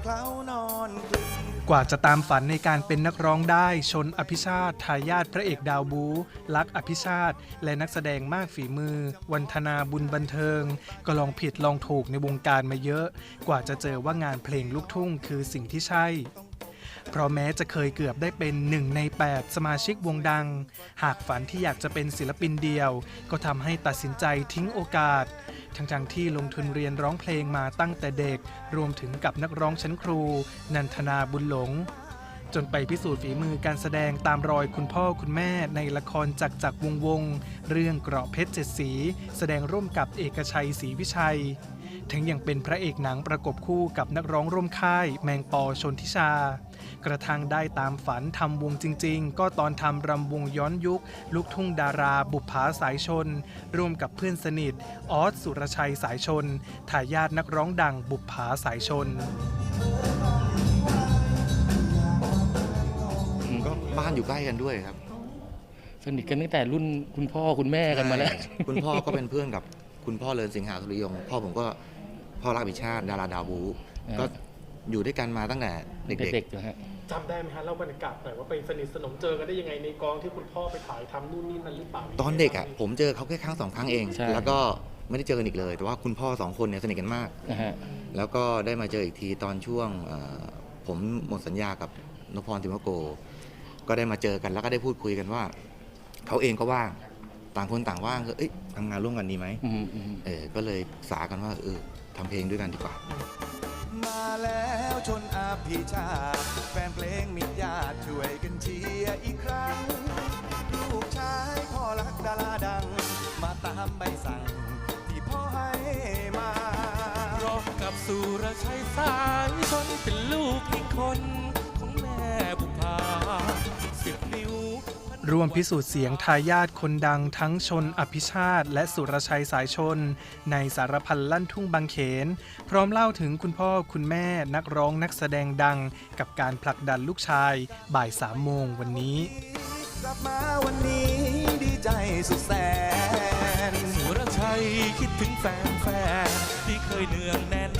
เคล้านอนกลกว่าจะตามฝันในการเป็นนักร้องได้ชนอภิชาติ ทายาทพระเอกดาวบู ลักษ์อภิชาติ และนักแสดงมากฝีมือ วันธนาบุญบันเทิง ก็ลองผิดลองถูกในวงการมาเยอะ กว่าจะเจอว่างานเพลงลูกทุ่งคือสิ่งที่ใช่ เพราะแม้จะเคยเกือบได้เป็นหนึ่งใน 8 สมาชิกวงดัง หากฝันที่อยากจะเป็นศิลปินเดียว ก็ทำให้ตัดสินใจทิ้งโอกาส ทั้งๆที่ลงทุนเรียนร้องเพลงมาตั้งแต่เด็ก รวมถึงกับนักร้องชั้นครู นันทนาบุญหลงจนไปพิสูจน์ฝีมือการแสดงตามรอยคุณพ่อคุณแม่ในละครจักจักรวงวง เรื่องเกราะเพชรเจ็ดสี แสดงร่วมกับเอกชัยศรีวิชัย ทั้งยังเป็นพระเอกหนังประกบคู่กับนักร้องร่วมค่าย แมงปอชนทิชา กระทั่งได้ตามฝันทำวงจริง ๆ ก็ตอนทำรำวงย้อนยุค ลูกทุ่งดาราบุปผาสายชน ร่วมกับเพื่อนสนิท ออสสุรชัยสายชนทายาทนักร้องดังบุปผาสายชนก็บ้านอยู่ใกล้กันด้วยครับ สนิทกันตั้งแต่รุ่นคุณพ่อคุณแม่กันมาแล้วใช่คุณพ่อก็เป็นเพื่อนกับ คุณพ่อเลินสิงหาสุริยงค์พ่อผมก็พ่อรักพิชาติดาราดาวบูอ่าก็อยู่ด้วยกันมาตั้งแต่เด็กเด็กๆอยู่ฮะจำได้ไหมฮะเล่าบรรยากาศหน่อยว่าไปสนิทสนมเจอกันได้ยังไงในกองที่คุณพ่อไปถ่ายทำนู่นนี่นั่นหรือเปล่าๆตอนเด็กอะผมเจอเขาแค่ครั้งสองครั้งเองใช่แล้วก็ไม่ได้เจอกันอีกเลย แต่ว่าคุณพ่อสองคนเนี่ยสนิทกันมากนะฮะแล้วก็ได้มาเจออีกทีตอนช่วงเอ่อผมหมดสัญญากับนพพรติมโก ก็ได้มาเจอกันแล้วก็ได้พูดคุยกันว่าเขาเองก็ว่าง ต่างคนต่างว่างก็เอ้ยทำงานร่วมกันดีไหมอืมอืมเออก็เลยปรึกษากันว่าเออทำเพลงด้วยกันดีกว่า มาแล้วชนอาภิชาติแฟนเพลงมิตรญาติช่วยกันเชียร์อีกครั้ง ลูกชายพ่อรักดาราดัง มาตามใบสั่ง ที่พ่อให้มารบกับสุรชัยสายชนเป็นลูกอีกคน ร่วมพิสูจน์เสียงทายาทคนดังทั้งชนอภิชาติ และสุรชัยสายชน ในสารพันลั่นทุ่งบางเขน พร้อมเล่าถึงคุณพ่อคุณแม่นักร้องนักแสดงดัง กับการผลักดันลูกชายบ่ายสามโมงวันนี้ กลับมาวันนี้ดีใจสุดแสนสุรชัยคิดถึงแฟนแฟนที่เคยเนืองแน่น